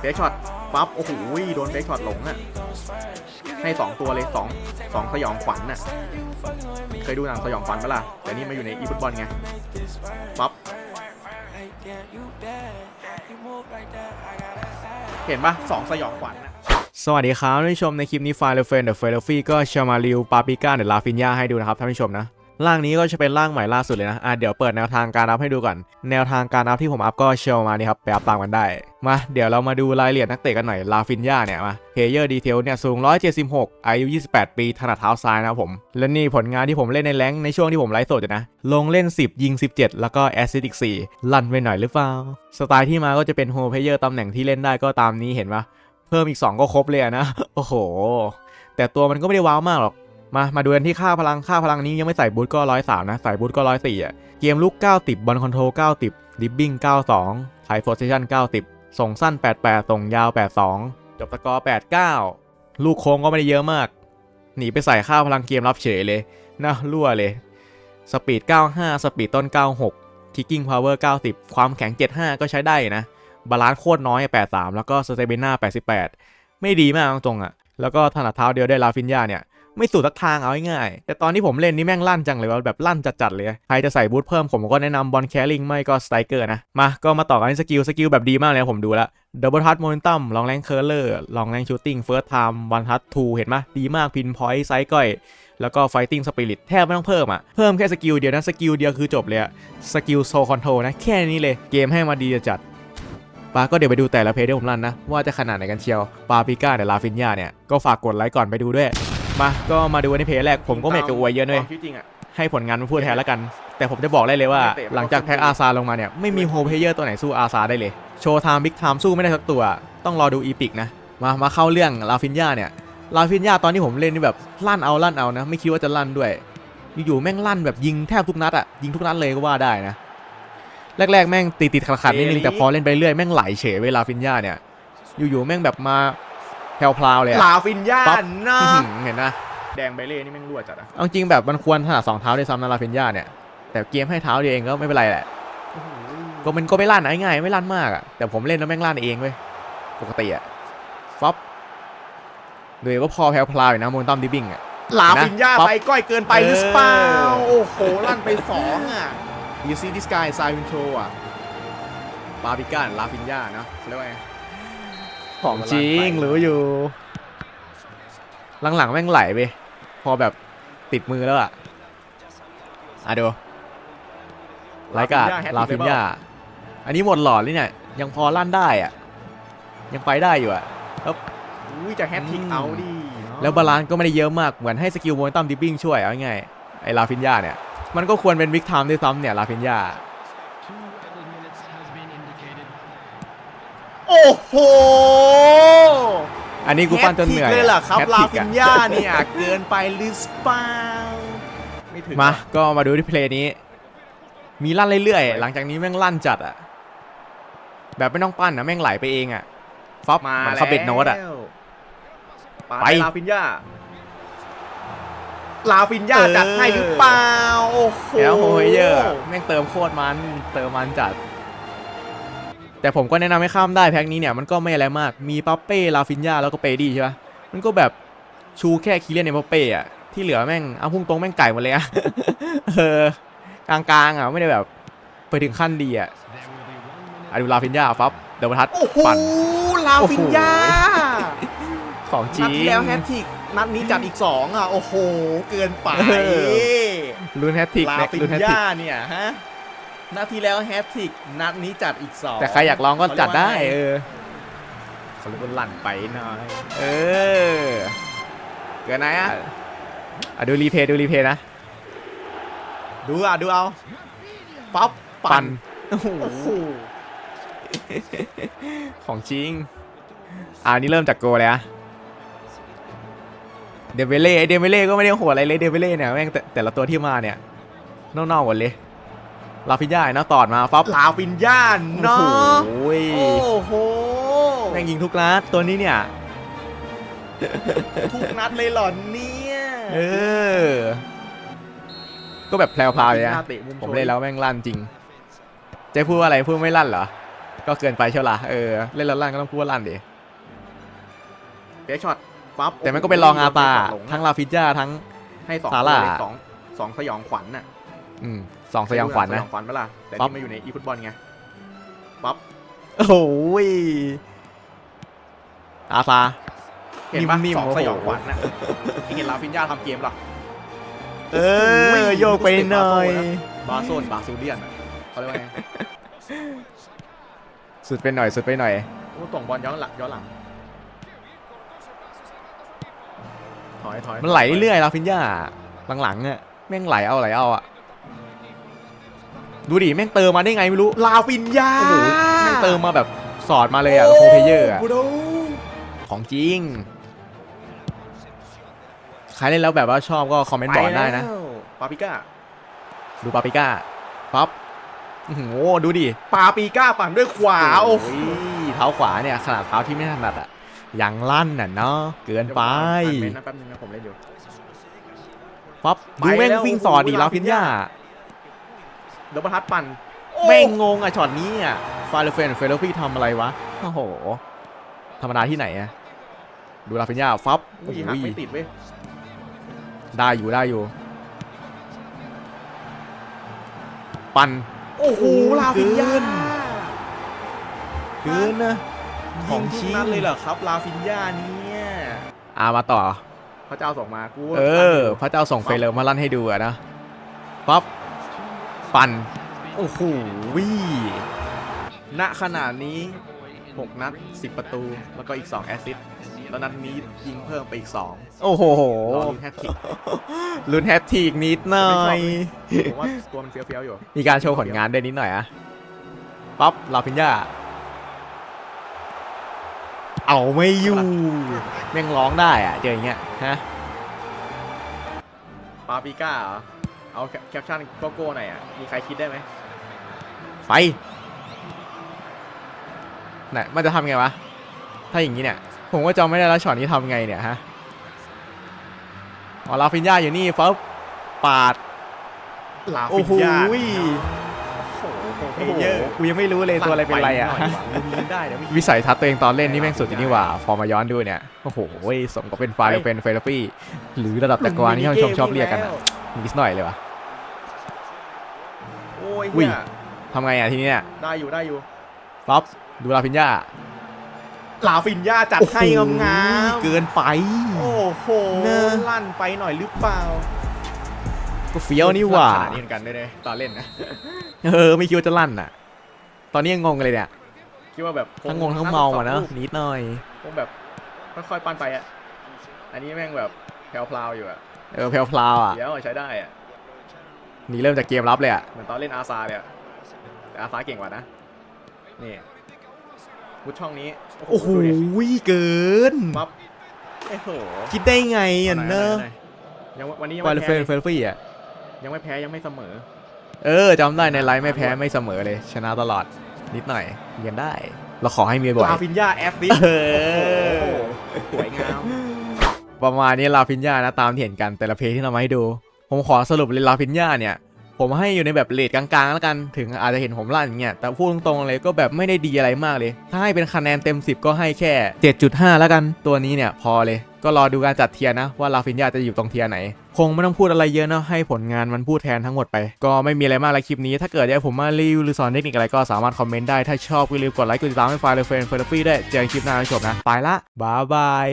เฟกช็อตปั๊บ โอ้โหโดนเฟกช็อตหลงอะ ให้สองตัวเลยสองสองสยองขวัญน่ะ เคยดูหนังสยองขวัญปะล่ะแต่นี่มาอยู่ในอีฟุตบอลไง ปั๊บ เห็นปะสองสยองขวัญน่ะสวัสดีครับท่านผู้ชมในคลิปนี้ไฟล์เลเฟนเดอะเฟลฟี่ก็จะมาริวปาปิก้าเดอะลาฟินยาให้ดูนะครับท่านผู้ชมนะ ร่างนี้ก็จะเป็นร่างใหม่ล่าสุดเลยนะอะเดี๋ยวเปิดแนวทางการอัพให้ดูก่อน แนวทางการอัพที่ผมอัพก็เชลมานี่ครับไปอัพตามกันได้ มา เดี๋ยวเรามาดูรายละเอียดนักเตะกันหน่อยลาฟินยาเนี่ยมาเพเยอร์ดีเทลเนี่ยสูง 176 อายุ 28 ปี ถนัดเท้าซ้ายนะครับผม และนี่ผลงานที่ผมเล่นในแรงในช่วงที่ผมไลฟ์สดนะ ลงเล่น 10 ยิง 17 แล้วก็แอสซิสต์อีก4ลั่นไปหน่อยหรือเปล่า สไตล์ที่มาก็จะเป็นโฮเพเยอร์ตำแหน่งที่เล่นได้ก็ตามนี้เห็นปะเพิ่มอีก 2 ก็ครบเลยนะ โอ้โห แต่ตัวมันก็ไม่ได้ว้าวมากหรอก มา มาดูกันที่ค่าพลัง ค่าพลังนี้ยังไม่ใส่บูทก็ร้อยสามนะ ใส่บูทก็ร้อยสี่อะ เกมลุก9ติบบอลคอนโทรล9ติบดิบบิ้ง 92ไทยโฟร์เซชัน9ติบส่งสั้น 88 ส่งยาว 82 จบสกอร์ 89 ลูกโค้งก็ไม่ได้เยอะมาก หนีไปใส่ค่าพลังเกมรับเฉยเลยนะรั่วเลย สปีด 95 สปีดต้น 96 คิกกิ้งพาวเวอร์ 90 ความแข็ง 75 ก็ใช้ได้นะ บาลานซ์โคตรน้อย 83 แล้วก็สเตเบน่า88 ไม่ดีมากตรงๆอะ แล้วก็ถนัดเท้าเดียวได้ลาฟินยาเนี่ย ไม่สุดสักทางเอาง่ายๆแต่ตอนที่ผมเล่นนี่แม่งลั่นจังเลยว่าแบบลั่นจัดๆเลยใครจะใส่บูทเพิ่มผมก็แนะนำบอลแคริงไม่ก็สไตรเกอร์นะมาก็มาต่อกันที่สกิลสกิลแบบดีมากเลยผมดูแล้วดับเบิลทัชโมเมนตัมลองแรงเคอร์เลอร์ลองแรงชูตติ้งเฟิร์สไทม์วันทัชทูเห็นไหมดีมากพินพอยต์ไซส์ก้อยแล้วก็ไฟติ้งสปิริตแทบไม่ต้องเพิ่มอะ เพิ่มแค่สกิลเดียวนะสกิลเดียวคือจบเลยอะสกิลโซคอนโทรนะ แค่นี้เลยเกมให้มาดีจัดปาก็เดี๋ยวไปดูแต่ละเพลย์ที่ผมลั่นนะ ว่าจะขนาดไหนกันเชียว ปาปิก้าเดี๋ยวลาฟินยาเนี่ย ก็ฝากกดไลค์ก่อนไปดูด้วย มาก็มาดูในเพลย์แรกผมก็ไม่อยากจะอวยเยอะเลยให้ผลงานมันพูดแทนแล้วกัน แต่ผมจะบอกได้เลยว่า หลังจากแพ็กอาซาลงมาเนี่ยไม่มีโฮเพเยอร์ตัวไหนสู้อาซาได้เลย โชว์ไทม์บิ๊กไทม์สู้ไม่ได้สักตัว ต้องรอดูอีพิกนะ มามาเข้าเรื่องลาฟินยาเนี่ยลาฟินยาตอนที่ผมเล่นนี่แบบลั่นเอาลั่นเอานะ ไม่คิดว่าจะลั่นด้วย อยู่ๆแม่งลั่นแบบยิงแทบทุกนัดอะยิงทุกนัดเลยก็ว่าได้นะแรกๆแม่งติดติดๆขัดๆนิดนึงแต่พอเล่นไปเรื่อยแม่งไหลเฉยเวลาฟินยาเนี่ยอยู่ๆแม่งแบบมา แพลวๆเลยอะลาฟินย่าปั๊บ นะอื้อหือเห็นนะ แดงใบเล่นี่แม่งรั่วจัดอะเอาจริงแบบมันควรถนัดสองเท้าด้วยซ้ำนะลาฟินยาเนี่ย แต่เกมให้เท้าเดียวเองก็ไม่เป็นไรแหละ ก็มันก็ไม่ลั่นง่ายๆไม่ลั่นมากอะแต่ผมเล่นแล้วแม่งลั่นเองเว้ยปกติอะฟ๊อปเลยก็พอแพลวๆอยู่นะโมนตัมดิบบิ้งอะลาฟินย่าปั๊บ ไปก้อยเกินไปหรือเปล่าเออโอ้โหลั่นไปสองอะ You see this guy ซายวินโชอะบาร์บิก้าลาฟินยาเนาะเขาเรียกว่าไง ของจริงรู้อยู่ หลังๆแม่งไหลไป พอแบบติดมือแล้วอะอะดูไรกาดลาฟินยา อันนี้หมดหลอดเลยเนี่ย ยังพอลั่นได้อะยังไปได้อยู่อะอุ้ยจะแฮตทริกอืมเอาดิ แล้วบาลานซ์ก็ไม่ได้เยอะมาก เหมือนให้สกิลโมเมนตัมดิปปิ้งช่วยเอาง่ายๆไอ้ลาฟินยาเนี่ย มันก็ควรเป็นวิกไทม์ด้วยซ้ำเนี่ยลาฟินยาโอ้โห อันนี้กูปั้นจนเหนื่อยแฮตทริกเลยเหรอครับแฮตลาทริกฟิอะนย่าเนี่ยเกินไปหรือเปล่าไม่ถึงมาก็มาดูที่เพลย์นี้ มีลั่นเรื่อยๆ หลังจากนี้แม่งลั่นจัดอะแบบไม่ต้องปั้นนะแม่งไหลไปเองอะฟับมาเหมือนแล้วคาเบตโนดอะไปไปลาฟินย่าลาฟินย่าเออ จัดให้หรือเปล่าโอ้โห แล้วโฮเยอร์แม่งเติมโคตรมันเติมมันจัด แต่ผมก็แนะนำให้ข้ามได้แพ็คนี้เนี่ยมันก็ไม่อะไรมากมีปัปเป้ลาฟินยาแล้วก็เปดีใช่ปะมันก็แบบชูแค่คีเลียนเนปัปเป้อะที่เหลือแม่งเอาพุ่งตรงแม่งไก่หมดเลยอะเออกลางๆอะไม่ได้แบบไปถึงขั้นดีอะอะดูลาฟินยาฟับเดวทัศน์โอ้โหปั่นลาฟินย่าของจรินัดงที่แล้วแฮตทริกนัดนี้จัดอีกสองอะ โอ้โห เกินไปเอลุ้นแฮตทริกลาแน็กฟินลุ้นแฮตทริกย่าเนี่ยฮะ นัดที่แล้วแฮตทริกนัดนี้จัดอีกสองแต่ใครอยากลองก็จัดได้เขาเรียกว่าไงเออเขาเรียกว่าลั่นไปหน่อย เออ เกินไหนอะอะดูรีเพย์ดูรีเพย์นะ ดูอะดูเอา ปั๊บปั่ปั่นนโอ้โหโอ้โห ของจริง อ่านี่เริ่มจากโกเลยอะเดเวเล่ไอเดเวเล่ก็ไม่ได้โหดอะไรเลยเดเวเล่เนี่ยแม่งแต่แต่ละตัวที่มาเนี่ยเน่าๆหมดเลย ลาฟิญ่าเนาะตอดมาฟับลาฟินย่าเนาะโอ้ยโอ้โหแม่งยิงทุกนัดตัวนี้เนี่ยทุกนัดเลยเหรอเนี่ยเออ ก็แบบแพลวๆเลยนะหน้าเตะมุมผมเล่นแล้วแม่งลั่นจริงจะพูดว่าอะไรพูดไม่ลั่นเหรอ ก็เกินไปเชียวล่ะเออเล่นแล้วลั่นก็ต้องพูดว่าลั่นดิเฟช็อตปั๊บแต่มันก็เป็นรองอาตาหลทั้งลาฟิจ้าทั้งให้สองซาร่าตัวเลยสองสองสยองขวัญน่ะ อืมสองสยองขวัญสนะยองขวัญเปะล่าแต่ปั๊บนี่มาอยู่ในอีฟุตบอลไงปั๊บโอ้ยอาซา เห็นปะนิ่มๆสองโอ้โหสยองขวัญน่ะเห็นลาฟินยาทำเกมหรอเออโยกไปหน่อย บาโซนบาซิลเลียนอะเขาเรียกว่าไงสุดไปหน่อย สุดไปหน่อยโอ้ส่งบอลย้อนหลังย้อนหลัง ถอยถอยมันไหลเรื่อยๆลาฟินย่าหลังๆอะแม่งไหลเอาไหลเอาอะ ดูดิแม่งเติมมาได้ไงไม่รู้ลาฟินยาโอ้โหแม่งเติมมาแบบสอดมาเลยอะโคเพเยอร์อะโโหของจริง ใครเล่นแล้วแบบว่าชอบก็คอมเมนต์บอกได้นะปแล้วปาปิก้า ดูปาปิก้าปั๊บโอ้โหดูดิปาปิก้าปั่นด้วยขวาโอ้โหยเท้าขวาเนี่ยขนาดเท้าที่ไม่ถนัดอะยังลั่นน่ะเนาะเกินไปเดี๋ยวผมอ่านเมนต์นะแป๊บนึงนะผมเล่นอยู่ปั๊บไปดูแม่งแล้ววิ่งสอดดีโอ้โหลาฟินย่าเดี๋ยวประทัดปั่นแม่งงงอะช็อตนี้อะฟาเลเฟนเฟลฟี่ทำอะไรวะ โอ้โห ธรรมดาที่ไหนอะ ดูลาฟินย่าฟับโอ้ยหักไม่ติดเว้ย ได้อยู่ได้อยู่ ปันโอ้โห ลาฟินยาเกินนะขขอองงจริชิ้งนนั้นเลยเหรอครับ ลาฟินยาเนี่ยอ่ามาต่อ พระเจ้าส่งมากู เออ พระเจ้าส่งเฟลเลอร์มาลั่นให้ดูอะนะปั๊บ ปันโอ้โหวิณขนาดนี้ 6 นัด 10 ประตู แล้วก็อีก 2 แอสซิสต์แล้วนัดนี้ยิงเพิ่มไปอีก 2 โอ้โหรอลุ้นแฮตทริกลุ้นแฮตทริกนิดหน่อย ผมว่าตัวมันเฟี้ยวๆอยู่ มีการโชว์ผลงานด้วยนิดหน่อยอะปั๊บลาฟินยาเอาไม่อยู่แม่งร้องได้อะเจออย่างเงี้ยฮะปาปิก้าเหรอ เอาแคปชั่นโกโก้หน่อยอะ มีใครคิดได้ไหม ไปไหนมันจะทำไงวะ ถ้าอย่างนี้เนี่ย ผมก็จำไม่ได้แล้วช็อตนี้ทำไงเนี่ยฮะ อ๋อลาฟินยาอยู่นี่ปั๊บปาด ลาโอ้ฟินโหยาโอ้โอ้โหโหเยอะกูยังไม่รู้เลยตัวอะไรเป็นอะไรอะยิงได้เดี๋ยวไม่วิสัยทัศน์ตัวเองตอนเล่นนี่แม่งสุดจริงนี่หว่า พอมาย้อนดูเนี่ย โอ้โหสมกับเป็นไฟล์เป็นเฟลฟี่ หรือระดับจักรวาลที่ท่านผู้ชมชอบเรียกกันอะ นิดหน่อยเลยวะโอ้ยอุ้ยเหี้ยทำไงอะทีนี้เนี่ยได้อยู่ได้อยู่ปั๊บดูลาฟินยาลาฟินยาจัดให้งามงามเกินไป โอ้โหเนอะลั่นไปหน่อยหรือเปล่าก็เฟี้ยวนี่หว่าขนาดนี้เหมือนกันด้วยเนี่ยตอนเล่นนะ เออ ไม่คิดว่าจะลั่นอะ ตอนนี้ยังงงเลยเนี่ย คิดว่าแบบคทั้งงงทั้งเมาอะเนอะ52นิดหน่อยคงแบบค่อยๆปั้นไปอะ อันนี้แม่งแบบแพลวๆอยู่อะ เออเพลพลาวอะ เดี๋ยวใช้ได้อะนี่เริ่มจากเกมรับเลยอะ เหมือนตอนเล่นอาซาเลยอะแต่อาซาเก่งกว่านะ นี่มุดช่องนี้ โอ้โหดูดิเกิน ปั๊บโอ้โห คิดได้ไงอะเนอะาหยยังวันนี้ยังฟาไม่เลเฟแพ้นเฟลฟี่อะ ยังไม่แพ้ยังไม่เสมอ เออจำได้ในไลฟ์ไม่แพ้ไม่เสมอเลย ชนะตลอดนิดหน่อยเรียนได้ เราขอให้มีบ่อยลาฟินยาแอสซิสเออสวยงาม ประมาณนี้ลาฟินยานะตามที่เห็นกันแต่ละเพลงที่เรามาให้ดู ผมขอสรุปเลยลาฟินยาเนี่ย ผมให้อยู่ในแบบเลทกลางๆ แล้วกันถึงอาจจะเห็นผมลั่นอย่างเงี้ยแต่พูดตรงๆเลยก็แบบไม่ได้ดีอะไรมากเลย ถ้าให้เป็นคะแนนเต็ม 10 ก็ให้แค่ 7.5 แล้วกันตัวนี้เนี่ยพอเลยก็รอดูการจัดเทียนะว่าลาฟินยาจะอยู่ตรงเทียไหน คงไม่ต้องพูดอะไรเยอะเนอะให้ผลงานมันพูดแทนทั้งหมดไป ก็ไม่มีอะไรมากในคลิปนี้ ถ้าเกิดอยากให้ผมมารีวิวหรือสอนเทคนิคอะไรก็สามารถคอมเมนต์ได้ถ้าชอบก็อย่าลืมกดไลค์กดติดตามให้ไฟล์เลยเฟรนเฟรนฟี่ได้วยเจอกันคลิปหน้าชมนะไปละบ๊ายบาย